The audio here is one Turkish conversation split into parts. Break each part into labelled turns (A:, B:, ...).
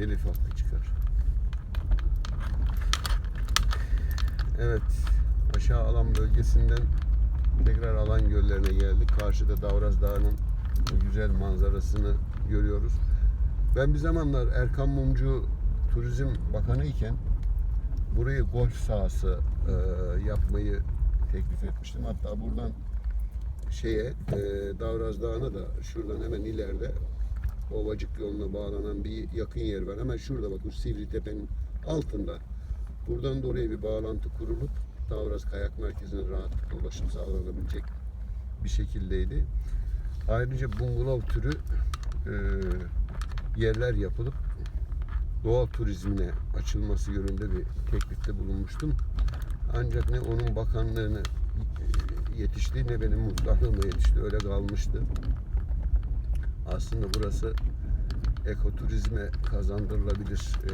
A: telif hakkı çıkar. Evet. Aşağı alan bölgesinden tekrar alan göllerine geldik. Karşıda Davraz Dağı'nın bu güzel manzarasını görüyoruz. Ben bir zamanlar Erkan Mumcu Turizm Bakanı iken burayı golf sahası e, yapmayı teklif etmiştim. Hatta buradan şeye e, Davraz Dağı'na da şuradan hemen ileride Ovacık yoluna bağlanan bir yakın yer var. Hemen şurada bakın Sivri Tepe'nin altında. Buradan da oraya bir bağlantı kurulup Davraz Kayak Merkezi'ne rahatlıkla ulaşım sağlanabilecek bir şekildeydi. Ayrıca bungalov türü e, yerler yapılıp doğal turizmine açılması yönünde bir teklifte bulunmuştum. Ancak ne onun bakanlığını yetişti ne benim muhtarlığıma yetişti. Öyle kalmıştı. Aslında burası ekoturizme kazandırılabilir e,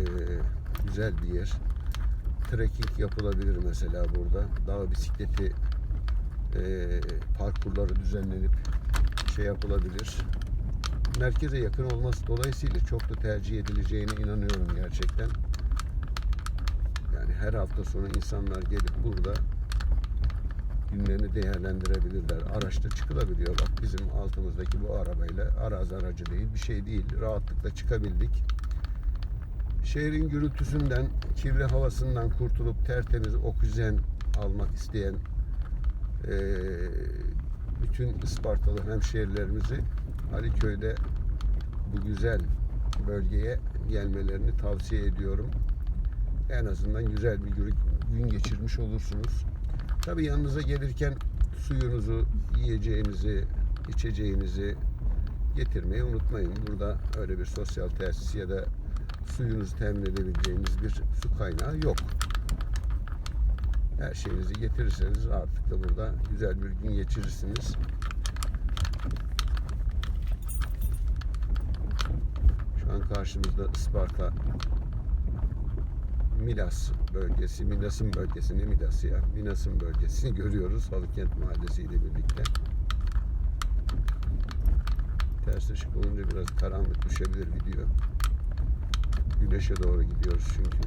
A: güzel bir yer. Trekking yapılabilir mesela burada. Dağ bisikleti e, parkurları düzenlenip şey yapılabilir. Merkeze yakın olması dolayısıyla çok da tercih edileceğine inanıyorum gerçekten. Yani her hafta sonu insanlar gelip burada günlerini değerlendirebilirler. Araçta çıkılabiliyor. Bak bizim altımızdaki bu arabayla arazi aracı değil bir şey değil. Rahatlıkla çıkabildik. Şehrin gürültüsünden, kirli havasından kurtulup tertemiz oksijen almak isteyen eee, bütün Ispartalı hemşehrilerimizi Haliköy'de bu güzel bölgeye gelmelerini tavsiye ediyorum. En azından güzel bir gün geçirmiş olursunuz. Tabii yanınıza gelirken suyunuzu, yiyeceğinizi, içeceğinizi getirmeyi unutmayın. Burada öyle bir sosyal tesis ya da suyunuzu temin edebileceğiniz bir su kaynağı yok. Her şeyinizi getirirseniz rahatlıkla burada güzel bir gün geçirirsiniz. Şu an karşımızda Isparta Milas bölgesi, Milas'ın bölgesi, ne Milas'ı ya? Milas'ın bölgesini görüyoruz Halıkent Mahallesi ile birlikte. Ters ışık olunca biraz karanlık düşebilir video. Güneşe doğru gidiyoruz çünkü.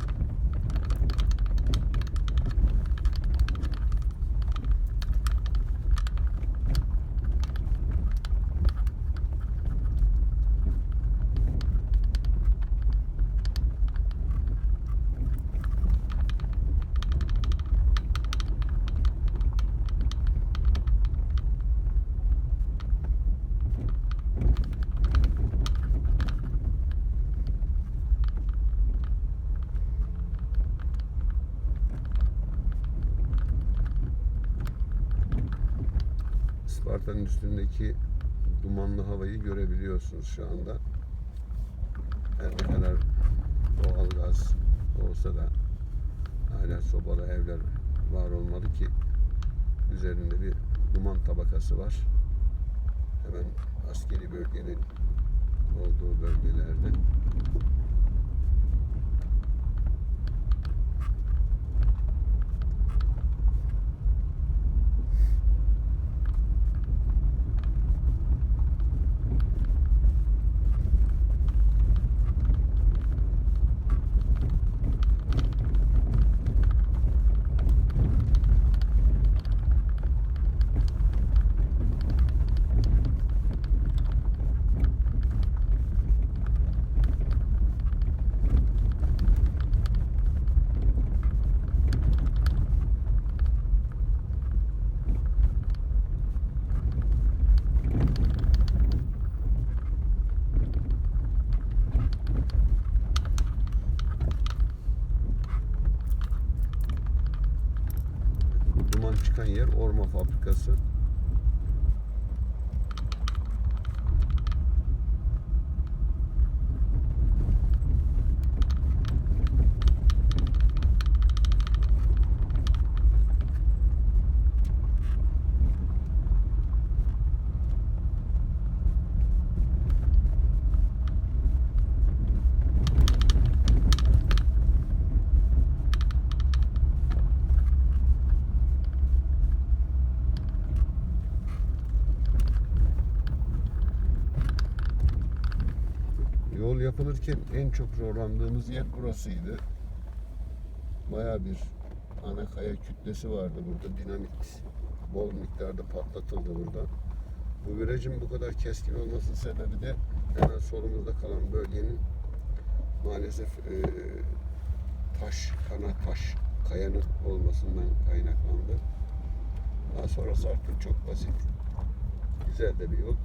A: Isparta'nın üstündeki dumanlı havayı görebiliyorsunuz şu anda. Her ne kadar doğalgaz olsa da hala sobalı evler var olmalı ki üzerinde bir duman tabakası var. Hemen askeri bölgenin olduğu bölgelerde. Çıkan yer Orma Fabrikası. Yol yapılırken en çok zorlandığımız yer burasıydı. Baya bir ana kaya kütlesi vardı burada. Dinamit bol miktarda patlatıldı burada. Bu virajın bu kadar keskin olmasının sebebi de hemen solumuzda kalan bölgenin maalesef e, taş, kana taş, kayanın olmasından kaynaklandı. Daha sonrası artık çok basit. Güzel de bir yol.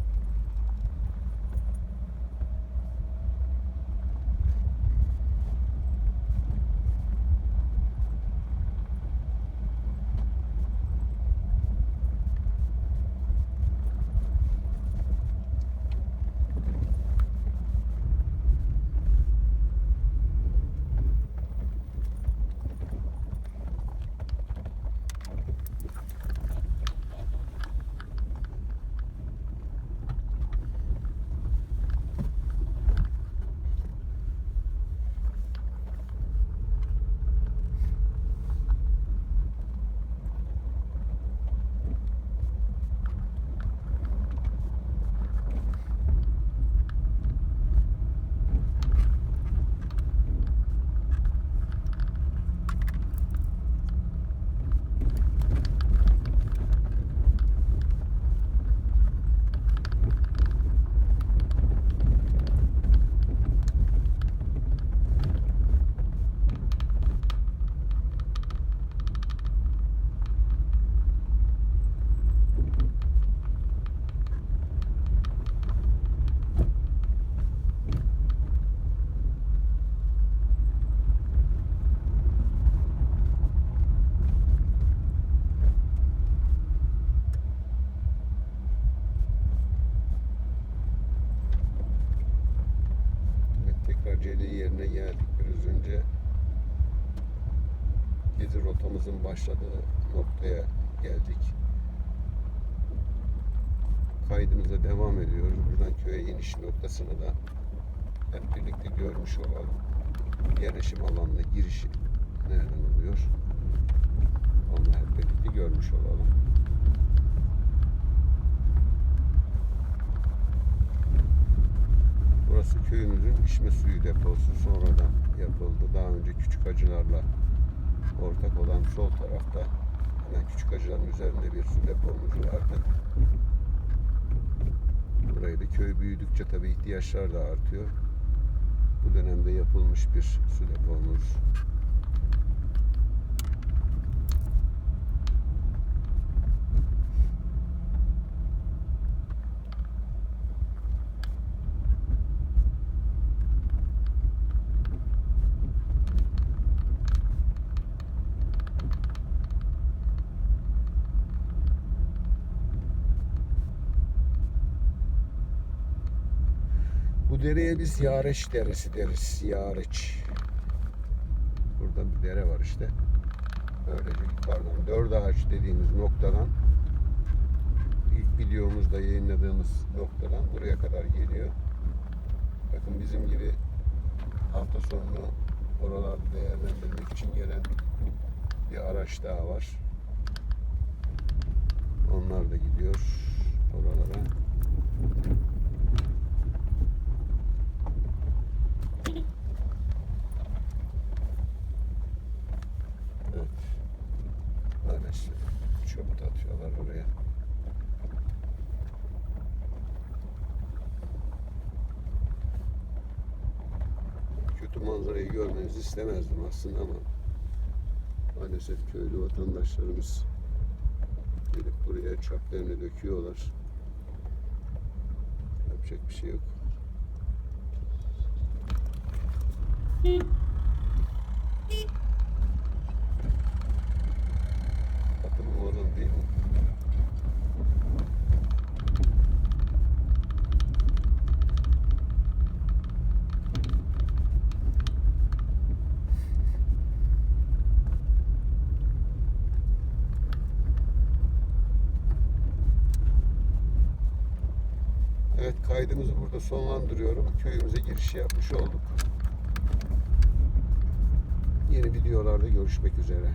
A: Gezi rotamızın başladığı noktaya geldik. Kaydımıza devam ediyoruz. Buradan köye iniş noktasını da hep birlikte görmüş olalım. Yerleşim alanına girişi nereden oluyor? Onu hep birlikte görmüş olalım. Burası köyümüzün içme suyu deposu sonradan yapıldı. Daha önce küçük acılarla ortak olan sol tarafta hemen küçük acıların üzerinde bir su depomuz vardı. Burayı da köy büyüdükçe tabii ihtiyaçlar da artıyor. Bu dönemde yapılmış bir su depomuz. Dereye biz Yareç Deresi deriz. Yareç. Burada bir dere var işte. Böylece yukarıdan dört ağaç dediğimiz noktadan ilk videomuzda yayınladığımız noktadan buraya kadar geliyor. Bakın bizim gibi hafta sonunu oralarda değerlendirmek için gelen bir araç daha var. Onlar da gidiyor oralara. Evet. Maalesef çöp de atıyorlar oraya. Kötü manzarayı görmenizi istemezdim aslında ama maalesef köylü vatandaşlarımız gelip buraya çöplerini döküyorlar. Yapacak bir şey yok. Bakın oğlum değil mi? Evet kaydımızı burada sonlandırıyorum. Köyümüze giriş yapmış olduk. Yeni videolarda görüşmek üzere.